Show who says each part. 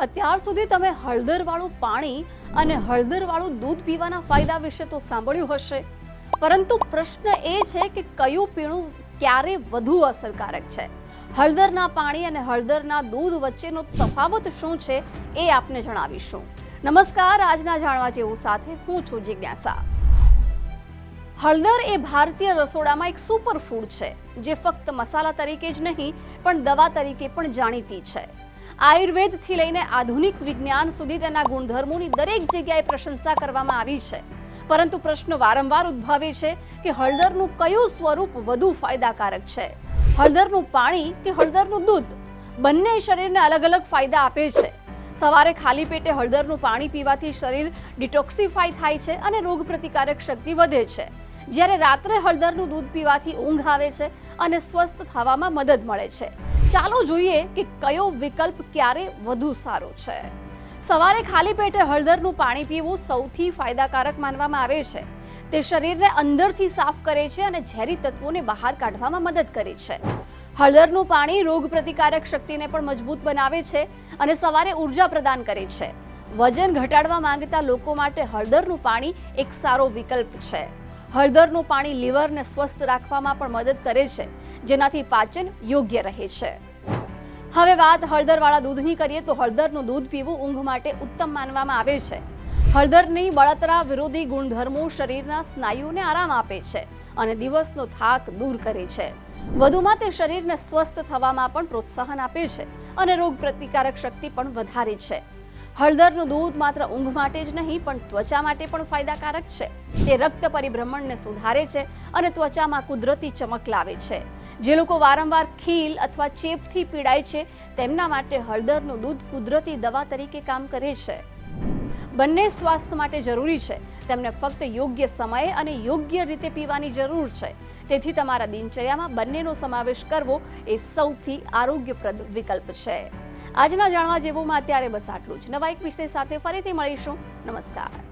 Speaker 1: અત્યાર સુધી તમે હળદરવાળું પાણી અને હળદરવાળું દૂધ પીવાના ફાયદા વિશે તો સાંભળ્યું હશે. પરંતુ પ્રશ્ન એ છે કે કયું પીણું ક્યારે વધુ અસરકારક છે? હળદરના પાણી અને હળદરના દૂધ વચ્ચેનો તફાવત શું છે એ આપને જણાવીશું. નમસ્કાર, આજના જાણવા જેવું સાથે હું છું જિજ્ઞાસા. હળદર એ ભારતીય રસોડામાં એક સુપર ફૂડ છે, જે ફક્ત મસાલા તરીકે જ નહીં, પણ દવા તરીકે પણ જાણીતી છે. આયુર્વેદથી લઈને આધુનિક વિજ્ઞાન સુધી તેના ગુણધર્મોની દરેક જગ્યાએ પ્રશંસા કરવામાં આવી છે. પરંતુ પ્રશ્ન વારંવાર ઉદ્ભવે છે કે હળદરનું કયું સ્વરૂપ વધુ ફાયદાકારક છે? હળદરનું પાણી કે હળદરનું દૂધ? બંને શરીરને અલગ અલગ ફાયદા આપે છે. સવારે ખાલી પેટે હળદરનું પાણી પીવાથી શરીર ડિટોક્સિફાય થાય છે અને રોગ પ્રતિકારક શક્તિ વધે છે. જ્યારે રાત્રે હળદરનું દૂધ પીવાથી ઊંઘ આવે છે અને સ્વસ્થ થવામાં મદદ મળે છે. ચાલો જોઈએ કે કયો વિકલ્પ ક્યારે વધુ સારો છે. સવારે ખાલી પેટે હળદરનું પાણી પીવું સૌથી ફાયદાકારક માનવામાં આવે છે. તે શરીરને અંદરથી સાફ કરે છે અને ઝેરી તત્વોને બહાર કાઢવામાં મદદ કરે છે. હળદરનું પાણી રોગ પ્રતિકારક શક્તિને પણ મજબૂત બનાવે છે અને સવારે ઊર્જા પ્રદાન કરે છે. વજન ઘટાડવા માંગતા લોકો માટે હળદરનું પાણી એક સારો વિકલ્પ છે. હળદરનું પાણી લીવરને સ્વસ્થ રાખવામાં પણ મદદ કરે છે, જેનાથી પાચન યોગ્ય રહે છે. હવે વાત હળદરવાળા દૂધની કરીએ તો હળદરનું દૂધ પીવું ઊંઘ માટે ઉત્તમ માનવામાં આવે છે. હળદરની બળતરા વિરોધી ગુણધર્મો શરીરના સ્નાયુને આરામ આપે છે અને દિવસનો થાક દૂર કરે છે. વધુમાં તે શરીરને સ્વસ્થ થવામાં પણ પ્રોત્સાહન આપે છે અને રોગ પ્રતિકારક શક્તિ પણ વધારે છે. હળદરનું દૂધ માત્ર ઊંઘ માટે જ નહીં, પણ ત્વચા માટે પણ ફાયદાકારક છે. તે રક્ત પરિભ્રમણને સુધારે છે અને ત્વચામાં કુદરતી ચમક લાવે છે. જે લોકો વારંવાર ખીલ અથવા ચેપથી પીડાય છે, તેમના માટે હળદરનું દૂધ કુદરતી દવા તરીકે કામ કરે છે. બંને સ્વાસ્થ્ય માટે જરૂરી છે. તેમને ફક્ત યોગ્ય સમયે અને યોગ્ય રીતે પીવાની જરૂર છે. તેથી તમારા દિનચર્યામાં બંનેનો સમાવેશ કરવો એ સૌથી આરોગ્યપ્રદ વિકલ્પ છે. આજના જાણવા જેવુંમાં અત્યારે બસ આટલું જ. નવા એક વિષય સાથે ફરીથી મળીશું. નમસ્કાર.